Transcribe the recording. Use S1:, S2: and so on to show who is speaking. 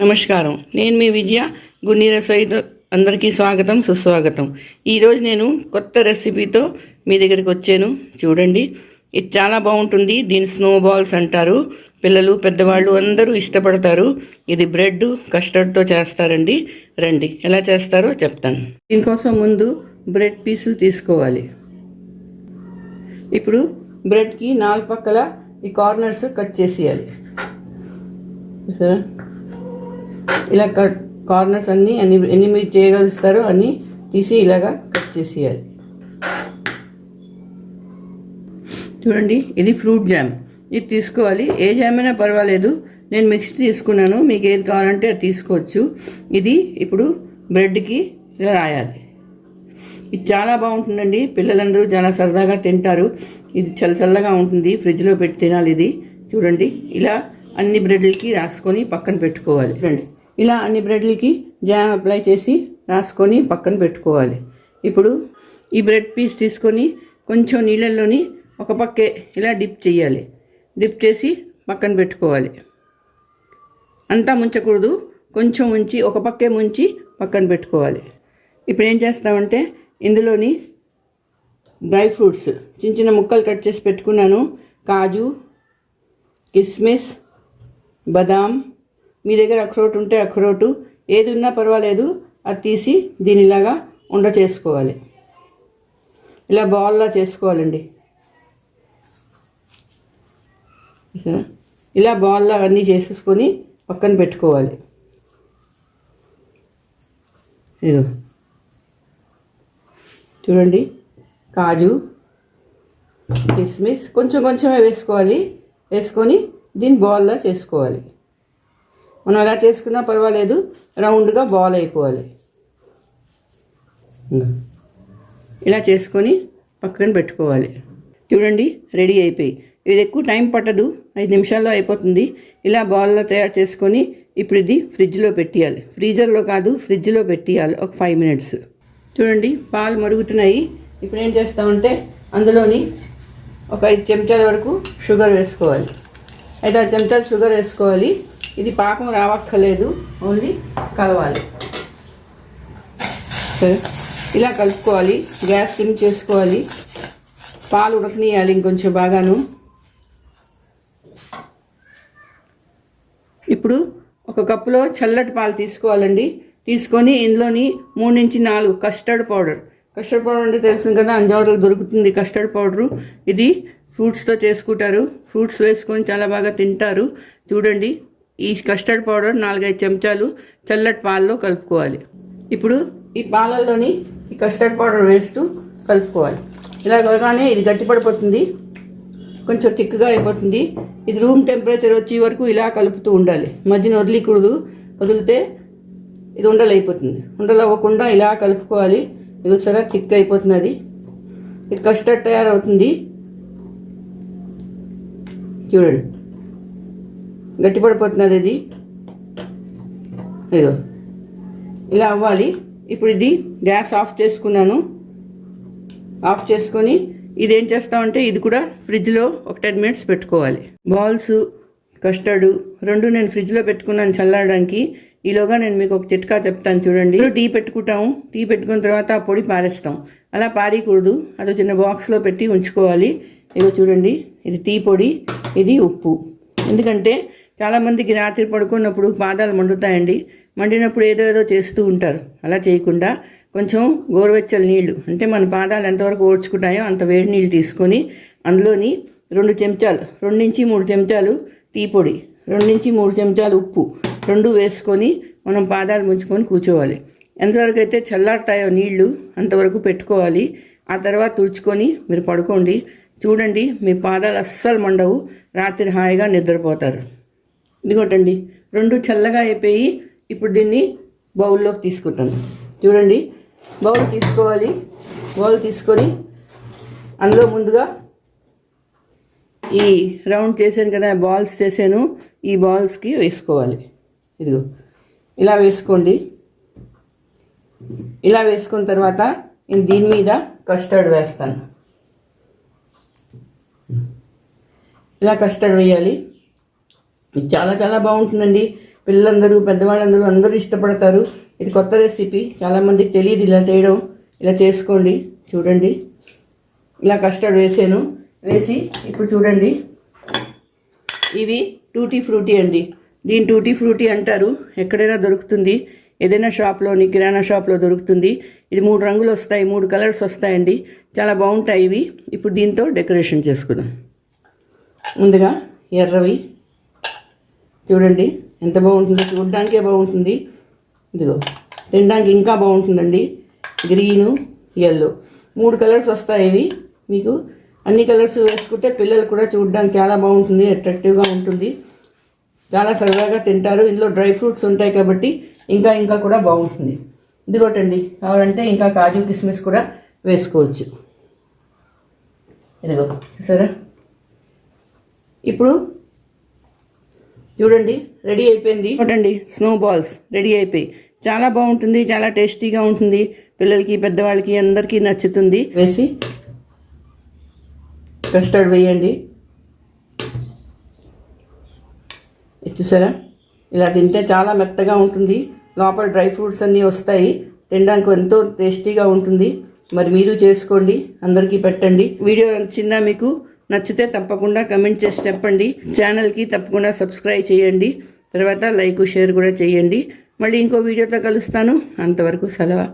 S1: నమస్కారం. నేను మీ విజయ గున్ని రసోయితో అందరికీ స్వాగతం సుస్వాగతం. ఈరోజు నేను కొత్త రెసిపీతో మీ దగ్గరికి వచ్చాను. చూడండి ఇది చాలా బాగుంటుంది. దీని స్నో బాల్స్ అంటారు. పిల్లలు పెద్దవాళ్ళు అందరూ ఇష్టపడతారు. ఇది బ్రెడ్ కస్టర్డ్తో చేస్తారండి. రండి ఎలా చేస్తారో చెప్తాను. దీనికోసం ముందు బ్రెడ్ పీసులు తీసుకోవాలి. ఇప్పుడు బ్రెడ్కి నాలుగు పక్కల ఈ కార్నర్స్ కట్ చేసేయాలి. చూసారా? ఇలా కట్ కార్నర్స్ అన్నీ అన్ని ఎన్ని మీరు చేయగలుగుతారో అన్నీ తీసి ఇలాగా కట్ చేసేయాలి. చూడండి ఇది ఫ్రూట్ జామ్. ఇది తీసుకోవాలి. ఏ జామ్ అయినా పర్వాలేదు. నేను మిక్స్ తీసుకున్నాను. మీకు ఏది కావాలంటే అది తీసుకోవచ్చు. ఇది ఇప్పుడు బ్రెడ్కి ఇలా రాయాలి. ఇది చాలా బాగుంటుందండి. పిల్లలందరూ చాలా సరదాగా తింటారు. ఇది చల్ల చల్లగా ఉంటుంది. ఫ్రిడ్జ్లో పెట్టి తినాలి ఇది. చూడండి ఇలా అన్ని బ్రెడ్లకి రాసుకొని పక్కన పెట్టుకోవాలి. చూడండి ఇలా అన్ని బ్రెడ్లకి జామ్ అప్లై చేసి రాసుకొని పక్కన పెట్టుకోవాలి. ఇప్పుడు ఈ బ్రెడ్ పీస్ తీసుకొని కొంచెం నీళ్ళల్లోని ఒక పక్కే ఇలా డిప్ చేయాలి. డిప్ చేసి పక్కన పెట్టుకోవాలి. అంతా ముంచకూడదు. కొంచెం ఉంచి ఒక పక్కే ముంచి పక్కన పెట్టుకోవాలి. ఇప్పుడు ఏం చేస్తామంటే ఇందులోని డ్రై ఫ్రూట్స్ చిన్న చిన్న ముక్కలు కట్ చేసి పెట్టుకున్నాను. కాజు కిస్మిస్ బదాం మీ దగ్గర అఖరోట్ ఉంటే అక్రోటు ఏది ఉన్నా పర్వాలేదు. అది తీసి దీనిలాగా ఉండ చేసుకోవాలి. ఇలా బాల్లా చేసుకోవాలండి. ఇలా బాల్లా అన్నీ చేసేసుకొని పక్కన పెట్టుకోవాలి. ఇదో చూడండి. కాజు కిస్మిస్ కొంచెం కొంచెమే వేసుకోవాలి. వేసుకొని దీన్ని బాల్లా చేసుకోవాలి. మనం అలా చేసుకున్నా పర్వాలేదు రౌండ్గా బాల్ అయిపోవాలి. ఇలా చేసుకొని పక్కన పెట్టుకోవాలి. చూడండి రెడీ అయిపోయి. ఇది ఎక్కువ టైం పట్టదు ఐదు నిమిషాల్లో అయిపోతుంది. ఇలా బాల్లో తయారు చేసుకొని ఇప్పుడు ఇది ఫ్రిడ్జ్లో పెట్టేయాలి. ఫ్రీజర్లో కాదు ఫ్రిడ్జ్లో పెట్టేయాలి ఒక ఫైవ్ మినిట్స్. చూడండి పాలు మరుగుతున్నాయి. ఇప్పుడు ఏం చేస్తామంటే అందులోని ఒక ఐదు చెంచాల వరకు షుగర్ వేసుకోవాలి. ఐదు ఆరు చెంచాలు షుగర్ వేసుకోవాలి. ఇది పాకం రావక్కర్లేదు. ఓన్లీ కలవాలి. సరే ఇలా కలుపుకోవాలి. గ్యాస్ సిమ్ చేసుకోవాలి. పాలు ఉడకనియాలి ఇంకొంచెం బాగాను. ఇప్పుడు ఒక కప్పులో చల్లటి పాలు తీసుకోవాలండి. తీసుకొని ఇందులోని మూడు నుంచి నాలుగు కస్టర్డ్ పౌడర్. కస్టర్డ్ పౌడర్ అంటే తెలుస్తుంది కదా అంజావరలో దొరుకుతుంది కస్టర్డ్ పౌడరు. ఇది ఫ్రూట్స్తో చేసుకుంటారు. ఫ్రూట్స్ వేసుకొని చాలా బాగా తింటారు. చూడండి. ఈ కస్టర్డ్ పౌడర్ నాలుగైదు చెంచాలు చల్లటి పాలలో కలుపుకోవాలి. ఇప్పుడు ఈ పాలల్లోని ఈ కస్టర్డ్ పౌడర్ వేస్తూ కలుపుకోవాలి. ఇలా కలగానే ఇది గట్టిపడిపోతుంది కొంచెం థిక్గా అయిపోతుంది. ఇది రూమ్ టెంపరేచర్ వచ్చే వరకు ఇలా కలుపుతూ ఉండాలి. మధ్యన వదిలికూడదు. వదిలితే ఇది ఉండలు అయిపోతుంది ఉండలు అవ్వకుండా ఇలా కలుపుకోవాలి. ఇది సరే థిక్ అయిపోతుంది అది. ఇది కస్టర్డ్ తయారవుతుంది. చూడండి. గట్టిపడిపోతున్నది అది ఇదో ఇలా అవ్వాలి. ఇప్పుడు ఇది గ్యాస్ ఆఫ్ చేసుకున్నాను. ఆఫ్ చేసుకొని ఇది ఏం చేస్తామంటే ఇది కూడా ఫ్రిడ్జ్లో ఒక టెన్ మినిట్స్ పెట్టుకోవాలి. బాల్స్ కస్టర్డ్ రెండు నేను ఫ్రిడ్జ్లో పెట్టుకున్నాను చల్లడానికి ఈలోగా నేను మీకు ఒక చిట్కా చెప్తాను చూడండి. టీ పెట్టుకుంటాము. టీ పెట్టుకున్న తర్వాత ఆ పొడి పారేస్తాం. అలా పారేయకూడదు. అదో చిన్న బాక్స్లో పెట్టి ఉంచుకోవాలి. ఇగో చూడండి. ఇది టీ పొడి. ఇది ఉప్పు. ఎందుకంటే చాలామందికి రాత్రి పడుకున్నప్పుడు పాదాలు మండుతాయండి. మండినప్పుడు ఏదో ఏదో చేస్తూ ఉంటారు. అలా చేయకుండా కొంచెం గోరువెచ్చని నీళ్ళు అంటే మన పాదాలు ఎంతవరకు ఓడ్చుకుంటాయో అంత వేడి నీళ్ళు తీసుకొని అందులోని రెండు చెంచాలు రెండు నుంచి మూడు చెంచాలు టీ పొడి రెండు నుంచి మూడు చెంచాలు ఉప్పు రెండు వేసుకొని మనం పాదాలు ముంచుకొని కూర్చోవాలి. ఎంతవరకు అయితే చల్లారుతాయో నీళ్ళు అంతవరకు పెట్టుకోవాలి. ఆ తర్వాత తుడుచుకొని మీరు పడుకోండి. చూడండి మీ పాదాలు అస్సలు మండవు. రాత్రి హాయిగా నిద్రపోతారు. ఇదిగోటండి రెండు చల్లగా అయిపోయి ఇప్పుడు దీన్ని బౌల్లోకి తీసుకుంటాను. చూడండి బౌల్ తీసుకోవాలి బౌల్ తీసుకొని అందులో ముందుగా ఈ రౌండ్ చేశాను కదా బాల్స్ చేశాను ఈ బాల్స్కి వేసుకోవాలి. ఇదిగో ఇలా వేసుకోండి. ఇలా వేసుకున్న తర్వాత నేను దీని మీద కస్టర్డ్ వేస్తాను. ఇలా కస్టర్డ్ వేయాలి. చాలా చాలా బాగుంటుందండి. పిల్లలందరూ పెద్దవాళ్ళందరూ అందరూ ఇష్టపడతారు. ఇది కొత్త రెసిపీ. చాలామందికి తెలియదు ఇలా చేయడం. ఇలా చేసుకోండి. చూడండి. ఇలా కస్టర్డ్ వేసాను. వేసి ఇప్పుడు చూడండి. ఇవి టూటీ ఫ్రూటీ అండి. దీని టూటీ ఫ్రూటీ అంటారు. ఎక్కడైనా దొరుకుతుంది. ఏదైనా షాప్లోని కిరాణా షాప్లో దొరుకుతుంది. ఇది మూడు రంగులు వస్తాయి. మూడు కలర్స్ వస్తాయండి. చాలా బాగుంటాయి ఇవి. ఇప్పుడు దీంతో డెకరేషన్ చేసుకుందాం. ముందుగా ఎర్రవి. చూడండి ఎంత బాగుంటుందో. చూడడానికే బాగుంటుంది. ఇదిగో తినడానికి ఇంకా బాగుంటుందండి. గ్రీను ఎల్లో మూడు కలర్స్ వస్తాయి ఇవి. మీకు అన్ని కలర్స్ వేసుకుంటే పిల్లలు కూడా చూడడానికి చాలా బాగుంటుంది అట్రాక్టివ్గా ఉంటుంది. చాలా సరదాగా తింటారు. ఇందులో డ్రై ఫ్రూట్స్ ఉంటాయి కాబట్టి ఇంకా ఇంకా కూడా బాగుంటుంది. ఇదిగోటండి కావాలంటే ఇంకా కాజు కిస్మిస్ కూడా వేసుకోవచ్చు. ఇదిగో చూసారా? ఇప్పుడు చూడండి రెడీ అయిపోయింది. చూడండి స్నో బాల్స్ రెడీ అయిపోయి. చాలా బాగుంటుంది చాలా టేస్టీగా ఉంటుంది. పిల్లలకి పెద్దవాళ్ళకి అందరికీ నచ్చుతుంది. వేసి కస్టర్డ్ వేయండి. చూసారా? ఇలా తింటే చాలా మెత్తగా ఉంటుంది. లోపల డ్రై ఫ్రూట్స్ అన్నీ వస్తాయి. తినడానికి ఎంతో టేస్టీగా ఉంటుంది. మరి మీరు చేసుకోండి అందరికీ పెట్టండి. వీడియో నచ్చిందా మీకు? నచ్చితే తప్పకుండా కమెంట్ చేసి చెప్పండి. ఛానల్కి తప్పకుండా సబ్స్క్రైబ్ చేయండి. తర్వాత లైక్ షేర్ కూడా చేయండి. మళ్ళీ ఇంకో వీడియోతో కలుస్తాను. అంతవరకు సెలవు.